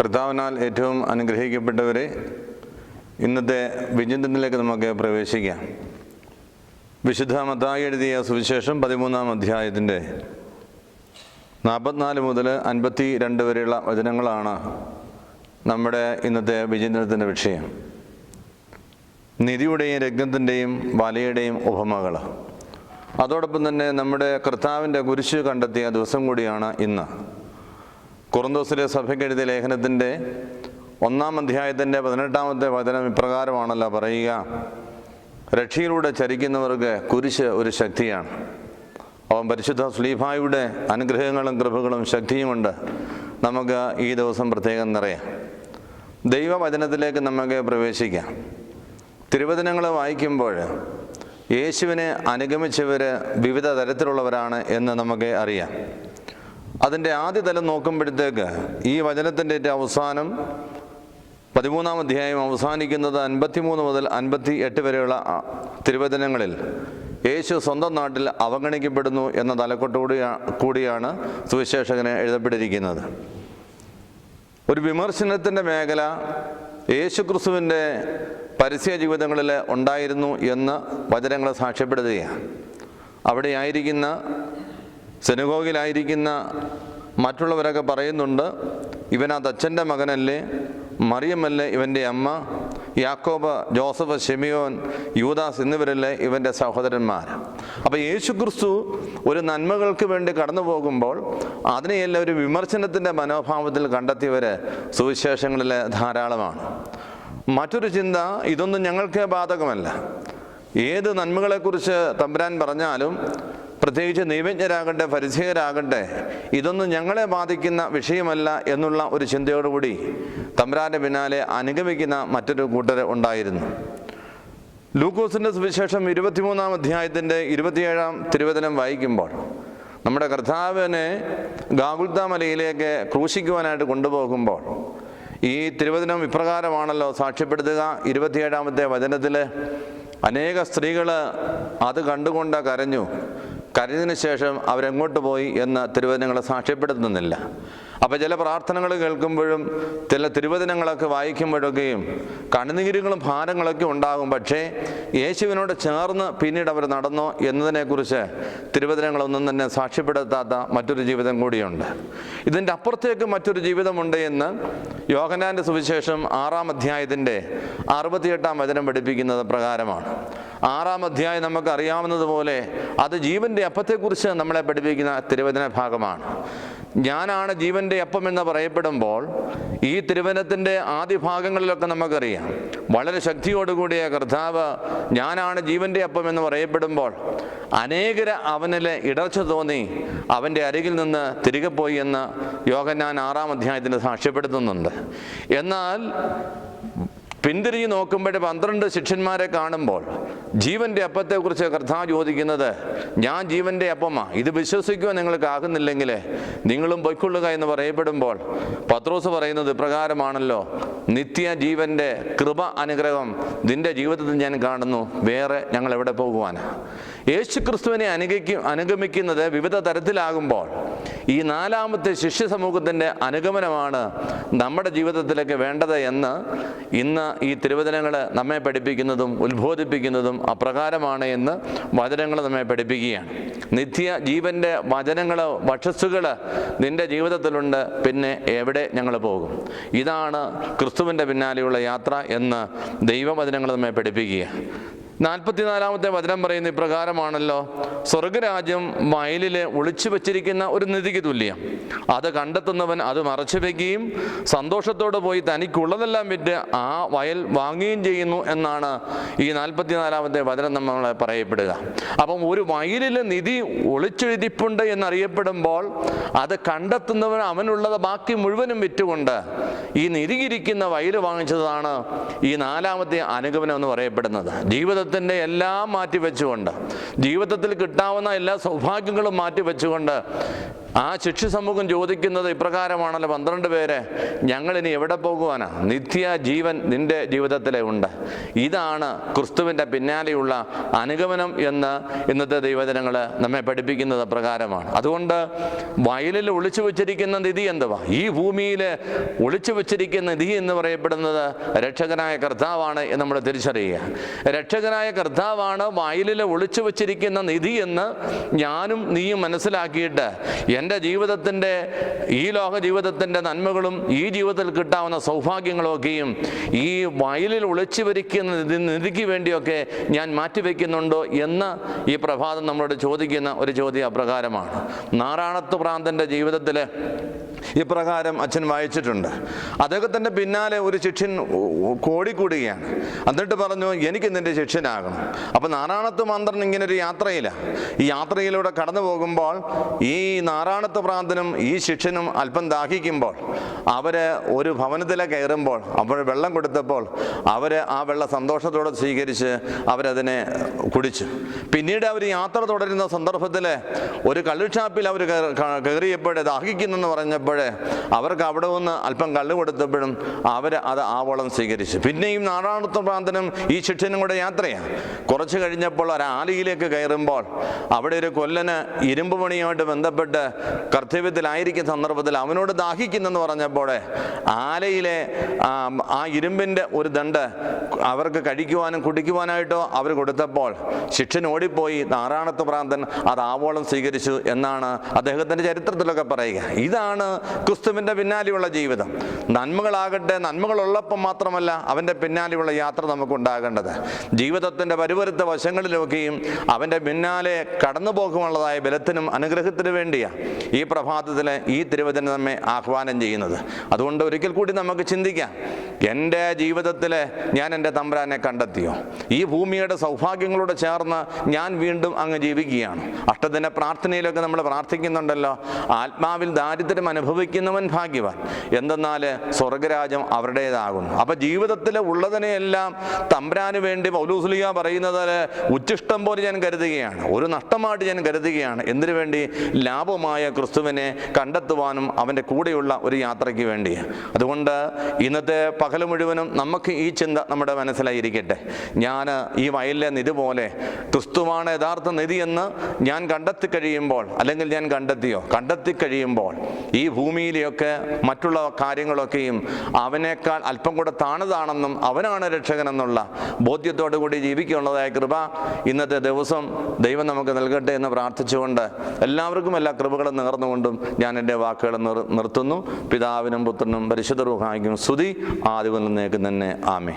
കർത്താവിനാൽ ഏറ്റവും അനുഗ്രഹിക്കപ്പെട്ടവരെ ഇന്നത്തെ വിചിന്തനത്തിലേക്ക് നമുക്ക് പ്രവേശിക്കാം. വിശുദ്ധ മത്തായി എഴുതിയ സുവിശേഷം പതിമൂന്നാം അധ്യായത്തിന്റെ നാൽപ്പത്തിനാല് മുതൽ അൻപത്തി രണ്ട് വരെയുള്ള വചനങ്ങളാണ് നമ്മുടെ ഇന്നത്തെ വിചിന്തനത്തിന്റെ വിഷയം. നിധിയുടെയും രക്തത്തിന്റെയും വലയുടെയും ഉപമകൾ. അതോടൊപ്പം തന്നെ നമ്മുടെ കർത്താവിന്റെ കുരിശ് കണ്ടെത്തിയ ദിവസം കൂടിയാണ് ഇന്ന്. കുറുന്തോസിലെ സഭയ്ക്ക് എഴുതിയ ലേഖനത്തിന്റെ ഒന്നാം അധ്യായത്തിന്റെ പതിനെട്ടാമത്തെ വചനം ഇപ്രകാരമാണല്ലോ പറയുക രക്ഷയിലൂടെ ചരിക്കുന്നവർക്ക് കുരിശ് ഒരു ശക്തിയാണ്. അവൻ പരിശുദ്ധ സ്ലീഫായുടെ അനുഗ്രഹങ്ങളും കൃപകളും ശക്തിയുമുണ്ട്. നമുക്ക് ഈ ദിവസം പ്രത്യേകം നിറയാം. ദൈവവചനത്തിലേക്ക് നമുക്ക് പ്രവേശിക്കാം. തിരുവചനങ്ങൾ വായിക്കുമ്പോൾ യേശുവിനെ അനുഗമിച്ചവർ വിവിധ തരത്തിലുള്ളവരാണ് എന്ന് നമുക്ക് അറിയാം. അതിന്റെ ആദ്യ തലം നോക്കുമ്പോഴത്തേക്ക് ഈ വചനത്തിന്റെ ഏറ്റവും അവസാനം പതിമൂന്നാം അധ്യായം അവസാനിക്കുന്നത് അൻപത്തിമൂന്ന് മുതൽ അൻപത്തി എട്ട് വരെയുള്ള തിരുവചനങ്ങളിൽ യേശു സ്വന്തം നാട്ടിൽ അവഗണിക്കപ്പെടുന്നു എന്ന തലക്കെട്ടുകൂടിയാ കൂടിയാണ് സുവിശേഷകന് എഴുതപ്പെട്ടിരിക്കുന്നത്. ഒരു വിമർശനത്തിന്റെ മേഖല യേശുക്രിസ്തുവിന്റെ പരസ്യ ജീവിതങ്ങളിൽ ഉണ്ടായിരുന്നു എന്ന് വചനങ്ങളെ സാക്ഷ്യപ്പെടുത്തുകയാണ്. അവിടെ ആയിരിക്കുന്ന സെനഗോഗിലായിരിക്കുന്ന മറ്റുള്ളവരൊക്കെ പറയുന്നുണ്ട് ഇവൻ ആ തച്ചന്റെ മകനല്ലേ മറിയമല്ലേ ഇവന്റെ അമ്മ യാക്കോബ് ജോസഫ് ഷെമിയോൻ യൂദാസ് എന്നിവരല്ലേ ഇവന്റെ സഹോദരന്മാർ? അപ്പോൾ യേശു ക്രിസ്തു ഒരു നന്മകൾക്ക് വേണ്ടി കടന്നു പോകുമ്പോൾ അതിനെയെല്ലാം ഒരു വിമർശനത്തിന്റെ മനോഭാവത്തിൽ കണ്ടെത്തിയവർ സുവിശേഷങ്ങളിൽ ധാരാളമാണ്. മറ്റൊരു ചിന്ത ഇതൊന്നും ഞങ്ങൾക്ക് ബാധകമല്ല. ഏത് നന്മകളെക്കുറിച്ച് തമ്പുരാൻ പറഞ്ഞാലും പ്രത്യേകിച്ച് നൈവജ്ഞരാകട്ടെ പരിചയരാകട്ടെ ഇതൊന്നും ഞങ്ങളെ ബാധിക്കുന്ന വിഷയമല്ല എന്നുള്ള ഒരു ചിന്തയോടുകൂടി തമ്പ്രാന്റെ പിന്നാലെ അനുഗമിക്കുന്ന മറ്റൊരു കൂട്ടർ ഉണ്ടായിരുന്നു. ലൂക്കോസിന്റെ സുവിശേഷം ഇരുപത്തിമൂന്നാം അധ്യായത്തിന്റെ ഇരുപത്തിയേഴാം തിരുവചനം വായിക്കുമ്പോൾ നമ്മുടെ കർത്താവിനെ ഗാഗുൽത്ത മലയിലേക്ക് ക്രൂശിക്കുവാനായിട്ട് കൊണ്ടുപോകുമ്പോൾ ഈ തിരുവചനം ഇപ്രകാരമാണല്ലോ സാക്ഷ്യപ്പെടുത്തുക. ഇരുപത്തിയേഴാമത്തെ വചനത്തിൽ അനേക സ്ത്രീകൾ അത് കണ്ടുകൊണ്ട് കരഞ്ഞു. കരഞ്ഞതിന് ശേഷം അവരെങ്ങോട്ട് പോയി എന്ന് തിരുവചനങ്ങളെ സാക്ഷ്യപ്പെടുത്തുന്നില്ല. അപ്പോൾ ചില പ്രാർത്ഥനകൾ കേൾക്കുമ്പോഴും ചില തിരുവചനങ്ങളൊക്കെ വായിക്കുമ്പോഴൊക്കെയും കണ്ണുനീരുകളും ഭാരങ്ങളൊക്കെ ഉണ്ടാകും. പക്ഷേ യേശുവിനോട് ചേർന്ന് പിന്നീട് അവർ നടന്നോ എന്നതിനെക്കുറിച്ച് തിരുവചനങ്ങളൊന്നും തന്നെ സാക്ഷ്യപ്പെടുത്താത്ത മറ്റൊരു ജീവിതം കൂടിയുണ്ട്. ഇതിന്റെ അപ്പുറത്തേക്ക് മറ്റൊരു ജീവിതമുണ്ട് എന്ന് യോഹനാന്റെ സുവിശേഷം ആറാം അധ്യായത്തിന്റെ അറുപത്തിയെട്ടാം വചനം പഠിപ്പിക്കുന്നത് പ്രകാരമാണ്. ആറാം അധ്യായം നമുക്ക് അറിയാവുന്നതുപോലെ അത് ജീവന്റെ അപ്പത്തെക്കുറിച്ച് നമ്മളെ പഠിപ്പിക്കുന്ന തിരുവചന ഭാഗമാണ്. ഞാനാണ് ജീവന്റെ അപ്പം എന്ന് പറയപ്പെടുമ്പോൾ ഈ തിരുവനത്തിന്റെ ആദ്യ ഭാഗങ്ങളിലൊക്കെ നമുക്കറിയാം. വളരെ ശക്തിയോടുകൂടിയ കർത്താവ് ഞാനാണ് ജീവന്റെ അപ്പം എന്ന് പറയപ്പെടുമ്പോൾ അനേകര അവനിലെ ഇടർച്ച തോന്നി അവന്റെ അരികിൽ നിന്ന് തിരികെ പോയി എന്ന് യോഹന്നാൻ ആറാം അധ്യായത്തിന് സാക്ഷ്യപ്പെടുത്തുന്നുണ്ട്. എന്നാൽ പിന്തിരിഞ്ഞ് നോക്കുമ്പോൾ പന്ത്രണ്ട് ശിഷ്യന്മാരെ കാണുമ്പോൾ ജീവന്റെ അപ്പത്തെക്കുറിച്ച് കർത്താവ് ചോദിക്കുന്നത് ഞാൻ ജീവന്റെ അപ്പമാ ഇത് വിശ്വസിക്കുക നിങ്ങൾക്ക് ആകുന്നില്ലെങ്കിൽ നിങ്ങളും പൊയ്ക്കൊള്ളുക എന്ന് പറയപ്പെടുമ്പോൾ പത്രോസ് പറയുന്നത് ഇപ്രകാരമാണല്ലോ നിത്യ ജീവന്റെ കൃപ അനുഗ്രഹം നിന്റെ ജീവിതത്തിൽ ഞാൻ കാണുന്നു വേറെ ഞങ്ങൾ എവിടെ പോകുവാനാ? യേശു ക്രിസ്തുവിനെ അനുഗമിക്കും അനുഗമിക്കുന്നത് വിവിധ തരത്തിലാകുമ്പോൾ ഈ നാലാമത്തെ ശിഷ്യ സമൂഹത്തിന്റെ അനുഗമനമാണ് നമ്മുടെ ജീവിതത്തിലേക്ക് വേണ്ടത് എന്ന് ഇന്ന് ഈ തിരുവചനങ്ങൾ നമ്മെ പഠിപ്പിക്കുന്നതും ഉത്ബോധിപ്പിക്കുന്നതും അപ്രകാരമാണ് എന്ന് വചനങ്ങൾ നമ്മെ പഠിപ്പിക്കുകയാണ്. നിത്യ ജീവന്റെ വചനങ്ങൾ വക്ഷസ്സുകൾ നിന്റെ ജീവിതത്തിലുണ്ട് പിന്നെ എവിടെ ഞങ്ങൾ പോകും? ഇതാണ് ക്രിസ്തുവിന്റെ പിന്നാലെയുള്ള യാത്ര എന്ന് ദൈവവചനങ്ങൾ നമ്മെ പഠിപ്പിക്കുക. നാൽപ്പത്തിനാലാമത്തെ വചനം പറയുന്ന ഇപ്രകാരമാണല്ലോ. സ്വർഗരാജ്യം വയലിൽ ഒളിച്ചു വച്ചിരിക്കുന്ന ഒരു നിധിക്ക് തുല്യം. അത് കണ്ടെത്തുന്നവൻ അത് മറച്ചു വയ്ക്കുകയും സന്തോഷത്തോടെ പോയി തനിക്കുള്ളതെല്ലാം വിറ്റ് ആ വയൽ വാങ്ങുകയും ചെയ്യുന്നു എന്നാണ് ഈ നാൽപ്പത്തിനാലാമത്തെ വചനം നമ്മൾ പറയപ്പെടുക. അപ്പം ഒരു വയലിൽ നിധി ഒളിച്ചെഴുതിപ്പുണ്ട് എന്നറിയപ്പെടുമ്പോൾ അത് കണ്ടെത്തുന്നവൻ അവനുള്ളത് ബാക്കി മുഴുവനും വിറ്റുകൊണ്ട് ഈ നിധിയിരിക്കുന്ന വയൽ വാങ്ങിച്ചതാണ് ഈ നാലാമത്തെ അനുഗമനം എന്ന് പറയപ്പെടുന്നത്. ജീവിതത്തിന്റെ എല്ലാം മാറ്റി വെച്ചുകൊണ്ട് ജീവിതത്തിൽ കിട്ടാവുന്ന എല്ലാ സൗഭാഗ്യങ്ങളും മാറ്റി വെച്ചുകൊണ്ട് ആ ശിക്ഷ സമൂഹം ചോദിക്കുന്നത് ഇപ്രകാരമാണല്ലോ. പന്ത്രണ്ട് പേര് ഇനി എവിടെ പോകുവാനാ? നിത്യ ജീവൻ നിന്റെ ജീവിതത്തിലെ ഉണ്ട്. ഇതാണ് ക്രിസ്തുവിന്റെ പിന്നാലെയുള്ള അനുഗമനം എന്ന് ഇന്നത്തെ ദൈവജനങ്ങൾ നമ്മെ പഠിപ്പിക്കുന്നത് പ്രകാരമാണ് അതുകൊണ്ട് വയലിൽ ഒളിച്ചു വച്ചിരിക്കുന്ന നിധി എന്തുവാ? ഈ ഭൂമിയിൽ ഒളിച്ചു വച്ചിരിക്കുന്ന നിധി എന്ന് പറയപ്പെടുന്നത് രക്ഷകനായ കർത്താവാണ് എന്ന് നമ്മൾ തിരിച്ചറിയുക. രക്ഷകനായ കർത്താവാണ് വയലിൽ ഒളിച്ചു വച്ചിരിക്കുന്ന നിധി എന്ന് ഞാനും നീയും മനസ്സിലാക്കിയിട്ട് എന്റെ ജീവിതത്തിന്റെ ഈ ലോക ജീവിതത്തിന്റെ നന്മകളും ഈ ജീവിതത്തിൽ കിട്ടാവുന്ന സൗഭാഗ്യങ്ങളൊക്കെയും ഈ വയലിൽ ഒളിച്ചു വരിക്കുന്ന നിധിക്ക് വേണ്ടിയൊക്കെ ഞാൻ മാറ്റിവെക്കുന്നുണ്ടോ എന്ന് ഈ പ്രഭാതം നമ്മളോട് ചോദിക്കുന്ന ഒരു ചോദ്യം അപ്രകാരമാണ് നാറാണത്ത് പ്രാന്തന്റെ ജീവിതത്തിൽ ഇപ്രകാരം അച്ഛൻ വായിച്ചിട്ടുണ്ട്. അദ്ദേഹത്തിന്റെ പിന്നാലെ ഒരു ശിഷ്യൻ കോടിക്കൂടുകയാണ്. എന്നിട്ട് പറഞ്ഞു എനിക്ക് നിന്റെ ശിഷ്യനാകണം. അപ്പം നാരായണത്ത് ഇങ്ങനെ ഒരു യാത്രയില്ല ഈ യാത്രയിലൂടെ കടന്നു പോകുമ്പോൾ ഈ നാരായണത്ത് പ്രാന്തനും ഈ ശിക്ഷനും അല്പം ദാഹിക്കുമ്പോൾ അവർ ഒരു ഭവനത്തിലെ കയറുമ്പോൾ അപ്പോൾ വെള്ളം കൊടുത്തപ്പോൾ അവർ ആ വെള്ളം സന്തോഷത്തോടെ സ്വീകരിച്ച് അവരതിനെ കുടിച്ചു. പിന്നീട് അവർ യാത്ര തുടരുന്ന സന്ദർഭത്തിൽ ഒരു കള്ളുഷാപ്പിൽ അവർ കയറിയപ്പോഴേ ദാഹിക്കുന്നെന്ന് പറഞ്ഞപ്പോൾ അവർക്ക് അവിടെ വന്ന് അല്പം കള്ള് കൊടുത്തപ്പോഴും അവർ അത് ആവോളം സ്വീകരിച്ചു. പിന്നെയും നാടാണത്ത പ്രാന്തനും ഈ ശിക്ഷനും കൂടെ യാത്രയാണ് കുറച്ച് കഴിഞ്ഞപ്പോൾ ഒരു ആലിയിലേക്ക് കയറുമ്പോൾ അവിടെ ഒരു കൊല്ലന് ഇരുമ്പ് പണിയുമായിട്ട് ബന്ധപ്പെട്ട് കർത്തവ്യത്തിലായിരിക്കുന്ന സന്ദർഭത്തിൽ അവനോട് ദാഹിക്കുന്നെന്ന് പറഞ്ഞപ്പോൾ ആലയിലെ ആ, ഇരുമ്പിന്റെ ഒരു ദണ്ട് അവർക്ക് കഴിക്കുവാനും കുടിക്കുവാനായിട്ടോ അവർ കൊടുത്തപ്പോൾ ശിക്ഷൻ ഓടിപ്പോയി നാറാണത്ത് പ്രാന്തൻ അത് ആവോളം സ്വീകരിച്ചു എന്നാണ് അദ്ദേഹത്തിന്റെ ചരിത്രത്തിലൊക്കെ പറയുക. ഇതാണ് ക്രിസ്തുവിന്റെ പിന്നാലെയുള്ള ജീവിതം. നന്മകളാകട്ടെ നന്മകളുള്ളപ്പം മാത്രമല്ല അവന്റെ പിന്നാലെയുള്ള യാത്ര നമുക്കുണ്ടാകേണ്ടത്. ജീവിതത്തിന്റെ പരിവരുത്ത വശങ്ങളിലൊക്കെയും അവന്റെ പിന്നാലെ കടന്നു പോകുമുള്ളതായ ബലത്തിനും അനുഗ്രഹത്തിനു വേണ്ടിയാണ് ഈ പ്രഭാതത്തിൽ ഈ തിരുവചനം നമ്മെ ആഹ്വാനം ചെയ്യുന്നത്. അതുകൊണ്ട് ഒരിക്കൽ കൂടി നമുക്ക് ചിന്തിക്കാം എന്റെ ജീവിതത്തിൽ ഞാൻ എന്റെ തമ്പുരാനെ കണ്ടെത്തിയോ? ഈ ഭൂമിയുടെ സൗഭാഗ്യങ്ങളോട് ചേർന്ന് ഞാൻ വീണ്ടും അങ്ങ് ജീവിക്കുകയാണ്. അഷ്ടദിന പ്രാർത്ഥനയിലൊക്കെ നമ്മൾ പ്രാർത്ഥിക്കുന്നുണ്ടല്ലോ ആത്മാവിൽ ദാരിദ്ര്യം അനുഭവിക്കുന്നവൻ ഭാഗ്യവാൻ. എന്തെന്നാൽ സ്വർഗരാജ്യം അവരുടേതാകുന്നു. അപ്പം ജീവിതത്തിൽ ഉള്ളതിനെയെല്ലാം തമ്പ്രാന് വേണ്ടി മൗലൂസുലിയ പറയുന്നത് ഉച്ചിഷ്ടം പോലെ ഞാൻ കരുതുകയാണ്. ഒരു നഷ്ടമായിട്ട് ഞാൻ കരുതുകയാണ്. എന്തിനു വേണ്ടി? ലാഭമായ ക്രിസ്തുവിനെ കണ്ടെത്തുവാനും അവന്റെ കൂടെയുള്ള ഒരു യാത്രയ്ക്ക് വേണ്ടി. അതുകൊണ്ട് ഇന്നത്തെ പകൽ മുഴുവനും നമുക്ക് ഈ ചിന്ത നമ്മുടെ മനസ്സിലായിരിക്കട്ടെ. ഞാൻ ഈ വയലിലെ നിധി പോലെ ക്രിസ്തുവാണ് യഥാർത്ഥ നിധി എന്ന് ഞാൻ കണ്ടെത്തി കഴിയുമ്പോൾ അല്ലെങ്കിൽ ഞാൻ കണ്ടെത്തിയോ? കണ്ടെത്തി കഴിയുമ്പോൾ ഈ ഭൂമിയിലെയൊക്കെ മറ്റുള്ള കാര്യങ്ങളൊക്കെയും അവനേക്കാൾ അല്പം കൂടെ താണതാണെന്നും അവനാണ് രക്ഷകനെന്നുള്ള ബോധ്യത്തോടു കൂടി ജീവിക്കാനുള്ളതായ കൃപ ഇന്നത്തെ ദിവസം ദൈവം നമുക്ക് നൽകട്ടെ എന്ന് പ്രാർത്ഥിച്ചുകൊണ്ട് എല്ലാവർക്കും എല്ലാ കൃപകളും നേർന്നുകൊണ്ടും ഞാൻ എന്റെ വാക്കുകൾ നിർ നിർത്തുന്നു. പിതാവിനും പുത്രനും പരിശുദ്ധ റുഹായിക്കും സ്തുതി. ആദ്യം നിന്നേക്കും തന്നെ. ആമേ